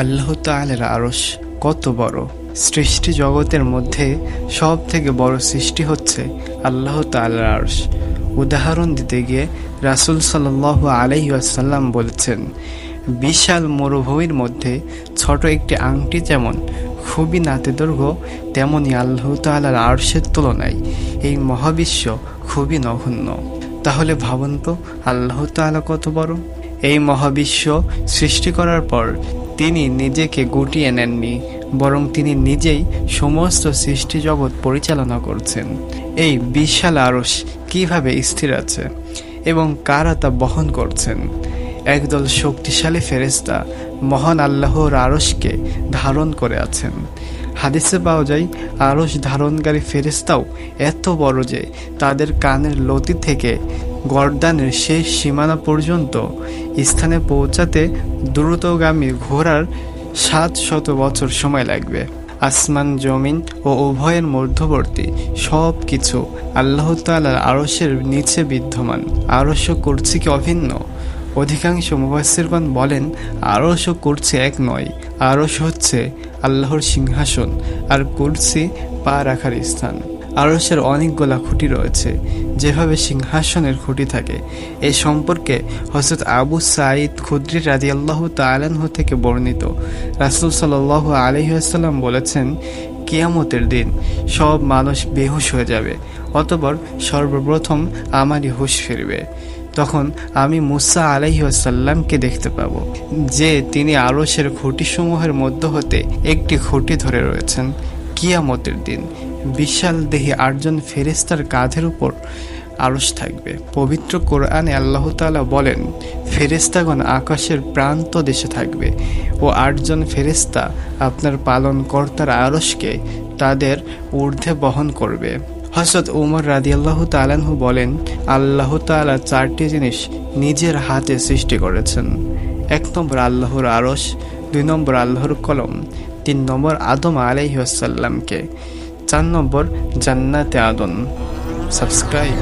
আল্লাহ তাআলার আরশ কত বড়। সৃষ্টি জগতের মধ্যে সব থেকে বড় সৃষ্টি হচ্ছে আল্লাহ তাআলার আরশ। উদাহরণ দিতে গিয়ে রাসূল সাল্লাল্লাহু আলাইহি ওয়াসাল্লাম বলেছেন, বিশাল মরুভূমির মধ্যে ছোট একটি আংটি যেমন খুবই নাতে দৈর্ঘ্য তেমনই আল্লাহ তাআলার আরশের তুলনায় এই মহাবিশ্ব খুবই নগণ্য। তাহলে ভাবুন তো, আল্লাহ তাআলা কত বড়? এই মহাবিশ্ব সৃষ্টি করার পর তিনি নিজেকে গুটিয়ে নেননি, বরং তিনি নিজেই সমস্ত সৃষ্টি জগৎ পরিচালনা করছেন। এই বিশাল আরস কীভাবে স্থির আছে এবং কারা তা বহন করছেন? একদল শক্তিশালী ফেরেস্তা মহান আল্লাহর আরসকে ধারণ করে আছেন। হাদিসে পাওয়া যায় আরস ধারণকারী ফেরেস্তাও এত বড় যে তাদের কানের লতি থেকে গর্দানের শেষ সীমানা পর্যন্ত স্থানে পৌঁছাতে দ্রুতগামী ঘোড়ার সাত শত বছর সময় লাগবে। আসমান, জমিন ও উভয়ের মধ্যবর্তী সব কিছু আল্লাহ তালার আরসের নিচে বিদ্যমান। করছে কি অভিন্ন? অধিকাংশ মুবাসিরগণ বলেন আরস ও এক নয় আরস হচ্ছে আল্লাহর সিংহাসন আর কুরসি পা রাখার স্থান। আরসের অনেকগুলা খুঁটি রয়েছে, যেভাবে সিংহাসনের খুঁটি থাকে। এ সম্পর্কে হজরত আবু সাঈদ খুদ্রি রাজি আল্লাহ তালাহ থেকে বর্ণিত। রাসুল সাল আলহিহাসাল্লাম বলেছেন, কেয়ামতের দিন সব মানুষ বেহুশ হয়ে যাবে, অতপর সর্বপ্রথম আমারই হুশ ফিরবে। তখন আমি মুসা আলাইসাল্লামকে দেখতে পাব, যে তিনি আরসের খুঁটিসমূহের মধ্য হতে একটি খুঁটি ধরে রয়েছেন। কিয়ামতের দিন বিশাল দেহে আটজন ফেরেস্তার কাঁধের উপর আরস থাকবে। পবিত্র কোরআনে আল্লাহ তাআলা বলেন ফেরেস্তাগণ আকাশের প্রান্ত দেশে থাকবে ও আটজন ফেরেস্তা আপনার পালন কর্তার আরসকে তাদের ঊর্ধ্বে বহন করবে। হজরত উমর রাদিয়াল্লাহু তালানহু বলেন, আল্লাহ তাআলা চারটি জিনিস নিজের হাতে সৃষ্টি করেছেন। এক নম্বর আল্লাহর আরস দুই নম্বর আল্লাহর কলম তিন নম্বর আদম আলাইহাসাল্লামকে চার নম্বর জান্নাতে আদন সাবস্ক্রাইব।